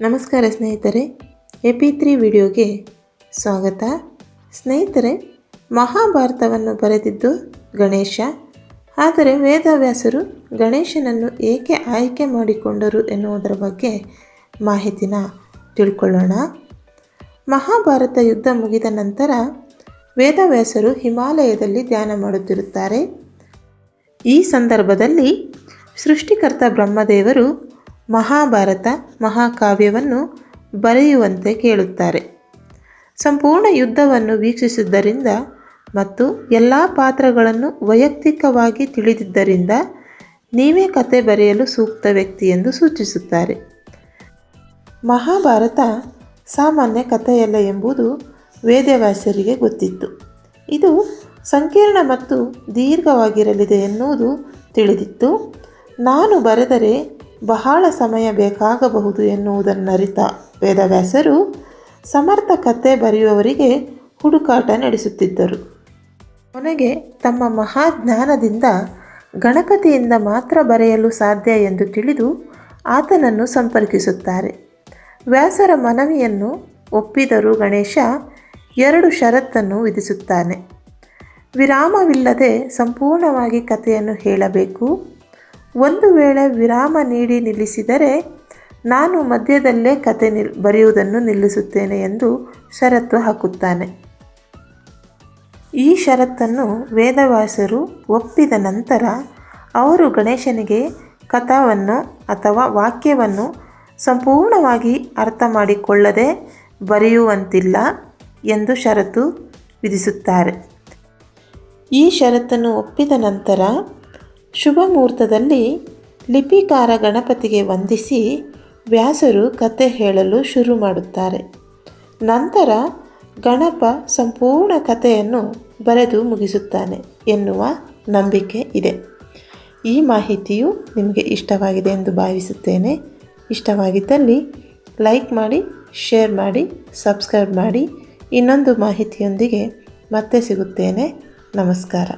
ನಮಸ್ಕಾರ ಸ್ನೇಹಿತರೆ, A P three ವಿಡಿಯೋಗೆ ಸ್ವಾಗತ. ಸ್ನೇಹಿತರೆ, ಮಹಾಭಾರತವನ್ನು ಬರೆದಿದ್ದು ಗಣೇಶ, ಆದರೆ ವೇದವ್ಯಾಸರು ಗಣೇಶನನ್ನು ಏಕೆ ಆಯ್ಕೆ ಮಾಡಿಕೊಂಡರು ಎನ್ನುವುದರ ಬಗ್ಗೆ ಮಾಹಿತಿನ ತಿಳ್ಕೊಳ್ಳೋಣ. ಮಹಾಭಾರತ ಯುದ್ಧ ಮುಗಿದ ನಂತರ ವೇದವ್ಯಾಸರು ಹಿಮಾಲಯದಲ್ಲಿ ಧ್ಯಾನ ಮಾಡುತ್ತಿರುತ್ತಾರೆ. ಈ ಸಂದರ್ಭದಲ್ಲಿ ಸೃಷ್ಟಿಕರ್ತ ಬ್ರಹ್ಮದೇವರು ಮಹಾಭಾರತ ಮಹಾಕಾವ್ಯವನ್ನು ಬರೆಯುವಂತೆ ಕೇಳುತ್ತಾರೆ. ಸಂಪೂರ್ಣ ಯುದ್ಧವನ್ನು ವೀಕ್ಷಿಸಿದ್ದರಿಂದ ಮತ್ತು ಎಲ್ಲ ಪಾತ್ರಗಳನ್ನು ವೈಯಕ್ತಿಕವಾಗಿ ತಿಳಿದಿದ್ದರಿಂದ ನೀವೇ ಕತೆ ಬರೆಯಲು ಸೂಕ್ತ ವ್ಯಕ್ತಿ ಎಂದು ಸೂಚಿಸುತ್ತಾರೆ. ಮಹಾಭಾರತ ಸಾಮಾನ್ಯ ಕಥೆಯಲ್ಲ ಎಂಬುದು ವೇದವ್ಯಾಸರಿಗೆ ಗೊತ್ತಿತ್ತು. ಇದು ಸಂಕೀರ್ಣ ಮತ್ತು ದೀರ್ಘವಾಗಿರಲಿದೆ ಎನ್ನುವುದು ತಿಳಿದಿತ್ತು. ನಾನು ಬರೆದರೆ ಬಹಳ ಸಮಯ ಬೇಕಾಗಬಹುದು ಎನ್ನುವುದನ್ನರಿತ ವೇದವ್ಯಾಸರು ಸಮರ್ಥ ಕತೆ ಬರೆಯುವವರಿಗೆ ಹುಡುಕಾಟ ನಡೆಸುತ್ತಿದ್ದರು. ಕೊನೆಗೆ ತಮ್ಮ ಮಹಾಜ್ಞಾನದಿಂದ ಗಣಪತಿಯಿಂದ ಮಾತ್ರ ಬರೆಯಲು ಸಾಧ್ಯ ಎಂದು ತಿಳಿದು ಆತನನ್ನು ಸಂಪರ್ಕಿಸುತ್ತಾರೆ. ವ್ಯಾಸರ ಮನವಿಯನ್ನು ಒಪ್ಪಿದರೂ ಗಣೇಶ ಎರಡು ಷರತ್ತನ್ನು ವಿಧಿಸುತ್ತಾನೆ. ವಿರಾಮವಿಲ್ಲದೆ ಸಂಪೂರ್ಣವಾಗಿ ಕಥೆಯನ್ನು ಹೇಳಬೇಕು. ಒಂದು ವೇಳೆ ವಿರಾಮ ನೀಡಿ ನಿಲ್ಲಿಸಿದರೆ ನಾನು ಮಧ್ಯದಲ್ಲೇ ಕತೆ ನಿಲ್, ಬರೆಯುವುದನ್ನು ನಿಲ್ಲಿಸುತ್ತೇನೆ ಎಂದು ಷರತ್ತು ಹಾಕುತ್ತಾನೆ. ಈ ಷರತ್ತನ್ನು ವೇದವಾಸರು ಒಪ್ಪಿದ ನಂತರ ಅವರು ಗಣೇಶನಿಗೆ ಕಥಾವನ್ನು ಅಥವಾ ವಾಕ್ಯವನ್ನು ಸಂಪೂರ್ಣವಾಗಿ ಅರ್ಥ ಮಾಡಿಕೊಳ್ಳದೆ ಬರೆಯುವಂತಿಲ್ಲ ಎಂದು ಷರತ್ತು ವಿಧಿಸುತ್ತಾರೆ. ಈ ಷರತ್ತನ್ನು ಒಪ್ಪಿದ ನಂತರ ಶುಭ ಮುಹೂರ್ತದಲ್ಲಿ ಲಿಪಿಕಾರ ಗಣಪತಿಗೆ ವಂದಿಸಿ ವ್ಯಾಸರು ಕತೆ ಹೇಳಲು ಶುರು ಮಾಡುತ್ತಾರೆ. ನಂತರ ಗಣಪ ಸಂಪೂರ್ಣ ಕಥೆಯನ್ನು ಬರೆದು ಮುಗಿಸುತ್ತಾನೆ ಎನ್ನುವ ನಂಬಿಕೆ ಇದೆ. ಈ ಮಾಹಿತಿಯು ನಿಮಗೆ ಇಷ್ಟವಾಗಿದೆ ಎಂದು ಭಾವಿಸುತ್ತೇನೆ. ಇಷ್ಟವಾಗಿದ್ದಲ್ಲಿ ಲೈಕ್ ಮಾಡಿ, ಶೇರ್ ಮಾಡಿ, ಸಬ್ಸ್ಕ್ರೈಬ್ ಮಾಡಿ. ಇನ್ನೊಂದು ಮಾಹಿತಿಯೊಂದಿಗೆ ಮತ್ತೆ ಸಿಗುತ್ತೇನೆ. ನಮಸ್ಕಾರ.